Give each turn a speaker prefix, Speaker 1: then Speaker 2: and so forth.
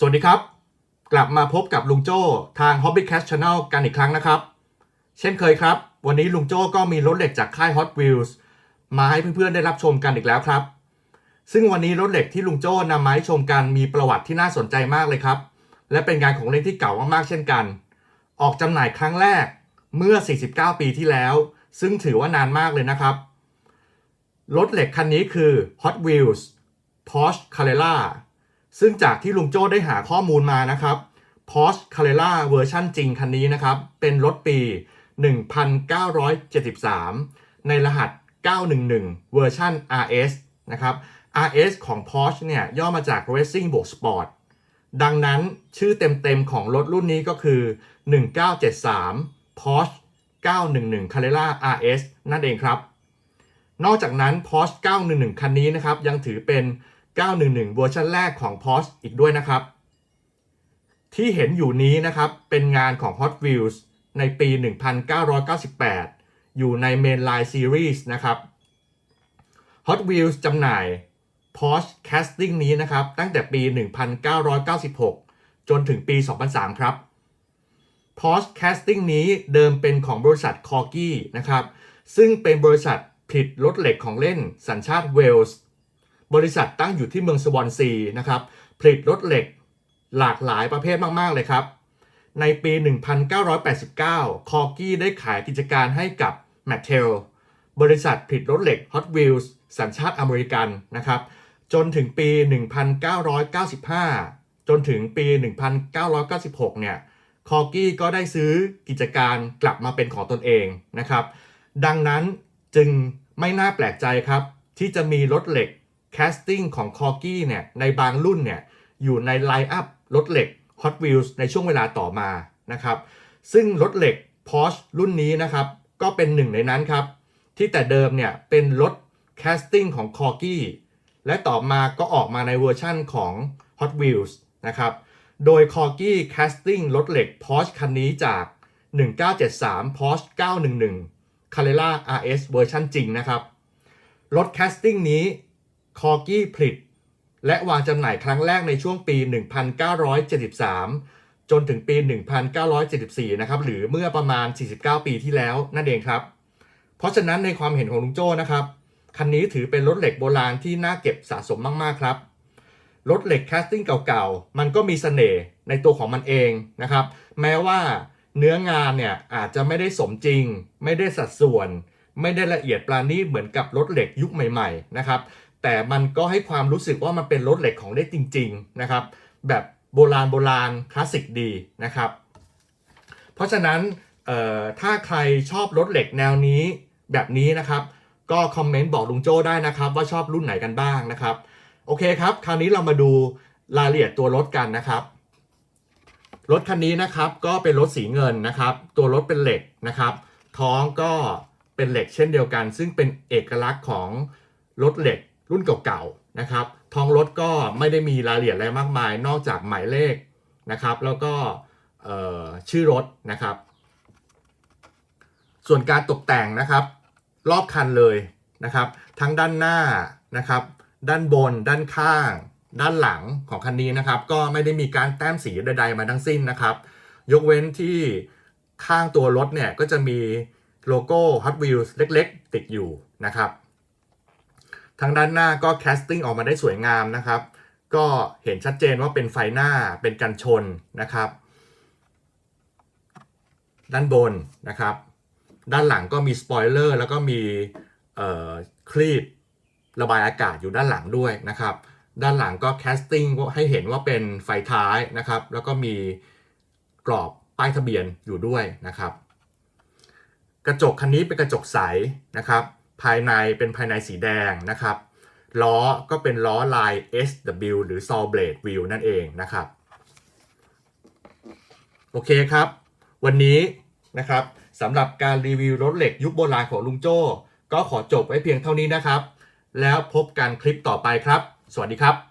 Speaker 1: สวัสดีครับ กลับมาพบกับลุงโจ้ทาง Hobby Cash Channel กันอีกครั้งนะครับ เช่นเคยครับ วันนี้ลุงโจ้ก็มีรถเหล็กจากค่าย Hot Wheels มาให้เพื่อนๆได้รับชมกันอีกแล้วครับ ซึ่งวันนี้รถเหล็กที่ลุงโจ้นำมาให้ชมกันมีประวัติที่น่าสนใจมากเลยครับ และเป็นงานของเล่นที่เก่ามากๆเช่นกัน ออกจำหน่ายครั้งแรกเมื่อ 49 ปีที่แล้ว ซึ่งถือว่านานมากเลยนะครับรถเหล็กคันนี้คือ Hot Wheels Porsche Carrera ซึ่งจากที่ลุงโจ้ได้หาข้อมูลมานะครับ Porsche Carrera เวอร์ชันจริงคันนี้นะครับ เป็นรถปี 1973 ในรหัส 911 เวอร์ชัน RS นะครับ RS ของ Porsche เนี่ยย่อมาจาก Racing บวก Sport ดังนั้นชื่อเต็มๆของรถรุ่นนี้ก็คือ 1973 Porsche 911 Carrera RS นั่นเองครับ นอกจากนั้น Porsche 911 คันนี้นะครับ ยังถือเป็น 911 เวอร์ชันแรกของ Porsche อีกด้วยนะครับ ที่เห็นอยู่นี้นะครับเป็นงานของ Hot Wheels ในปี 1998 อยู่ใน Mainline Series นะครับ Hot Wheels จำหน่าย Porsche Casting นี้นะครับ ตั้งแต่ปี 1996 จนถึงปี 2003 ครับ Porsche Casting นี้เดิมเป็นของบริษัท Corgi นะครับ ซึ่งเป็นบริษัทผลิตรถเหล็กของเล่นสัญชาติเวลส์ บริษัทตั้งอยู่ที่เมืองสวอนซีนะครับผลิตรถเหล็กหลากหลายประเภทมาก ๆ เลยครับ ในปี 1989 คอกี้ได้ขายกิจการให้กับ m a t t e l บริษัทผลิตรถเหล็ก Hot Wheels สัญชาติอเมริกันนะครับ จนถึงปี 1995 จนถึงปี 1996 เนี่ย คอกี้ก็ได้ซื้อกิจการกลับมาเป็นของตนเองนะครับ ดังนั้นจึงไม่น่าแปลกใจครับ ที่จะมีรถเหล็ก แคสติ้งของคอร์กี้เนี่ยในบางรุ่นเนี่ยอยู่ในไลน์อัพรถเหล็ก Hot Wheels ในช่วงเวลาต่อมานะครับซึ่งรถเหล็ก Porsche รุ่นนี้นะครับก็เป็นหนึ่งในนั้นครับ ที่แต่เดิมเนี่ยเป็นรถแคสติ้งของคอร์กี้และต่อมาก็ออกมาในเวอร์ชั่นของ Hot Wheels นะครับโดย Corgi Casting รถเหล็ก Porsche คันนี้จาก 1973 Porsche 911 Carrera RS เวอร์ชันจริงนะครับรถ Casting นี้ Corgi ผลิต และวางจำหน่ายครั้งแรกในช่วงปี 1973 จนถึงปี 1974 นะครับ หรือเมื่อประมาณ 49 ปีที่แล้วนั่นเองครับ เพราะฉะนั้นในความเห็นของลุงโจ้นะครับ คันนี้ถือเป็นรถเหล็กโบราณที่น่าเก็บสะสมมาก ๆ ครับ รถเหล็กแคสติ้งเก่าๆ มันก็มีเสน่ห์ในตัวของมันเองนะครับ แม้ว่าเนื้องานเนี่ยอาจจะไม่ได้สมจริง ไม่ได้สัดส่วน ไม่ได้ละเอียดปราณีตเหมือนกับรถเหล็กยุคใหม่ ๆ นะครับ แต่มันก็ให้ความรู้สึกว่ามันเป็นรถเหล็กของได้จริง ๆ นะครับ แบบโบราณโบราณคลาสสิกดีนะครับ เพราะฉะนั้นถ้าใครชอบรถเหล็กแนวนี้แบบนี้นะครับ ก็คอมเมนต์บอกลุงโจ้ได้นะครับ ว่าชอบรุ่นไหนกันบ้างนะครับ โอเคครับ คราวนี้เรามาดูรายละเอียดตัวรถกันนะครับ รถคันนี้นะครับก็เป็นรถสีเงินนะครับ ตัวรถเป็นเหล็กนะครับ ท้องก็เป็นเหล็กเช่นเดียวกัน ซึ่งเป็นเอกลักษณ์ของรถเหล็ก รุ่นเก่าๆนะครับท้องรถก็ไม่ได้มีรายละเอียดอะไรมากมาย นอกจากหมายเลขนะครับ แล้วก็ชื่อรถนะครับ ส่วนการตกแต่งนะครับ รอบคันเลยนะครับ ทั้งด้านหน้านะครับ ด้านบน ด้านข้าง ด้านหลังของคันนี้นะครับ ก็ไม่ได้มีการแต้มสีใดๆมาทั้งสิ้นนะครับ ยกเว้นที่ข้างตัวรถเนี่ยก็จะมีโลโก้ Hot Wheels เล็กๆ ติดอยู่นะครับ ทางด้านหน้าก็แคสติ้งออกมาได้สวยงามนะครับ ก็เห็นชัดเจนว่าเป็นไฟหน้าเป็นกันชนนะครับ ด้านบนนะครับ ด้านหลังก็มีสปอยเลอร์แล้วก็มีคลีประบายอากาศอยู่ด้านหลังด้วยนะครับ ด้านหลังก็แคสติ้งให้เห็นว่าเป็นไฟท้ายนะครับ แล้วก็มีกรอบป้ายทะเบียนอยู่ด้วยนะครับ กระจกคันนี้เป็นกระจกใสนะครับ ภายในเป็นภายในสีแดงนะครับ ล้อก็เป็นล้อลาย SW หรือ Saw Blade Wheel นั่นเองนะครับ โอเคครับ วันนี้นะครับสำหรับการรีวิวรถเหล็กยุคโบราณของลุงโจ้ ก็ขอจบไว้เพียงเท่านี้นะครับ แล้วพบกันคลิปต่อไปครับ สวัสดีครับ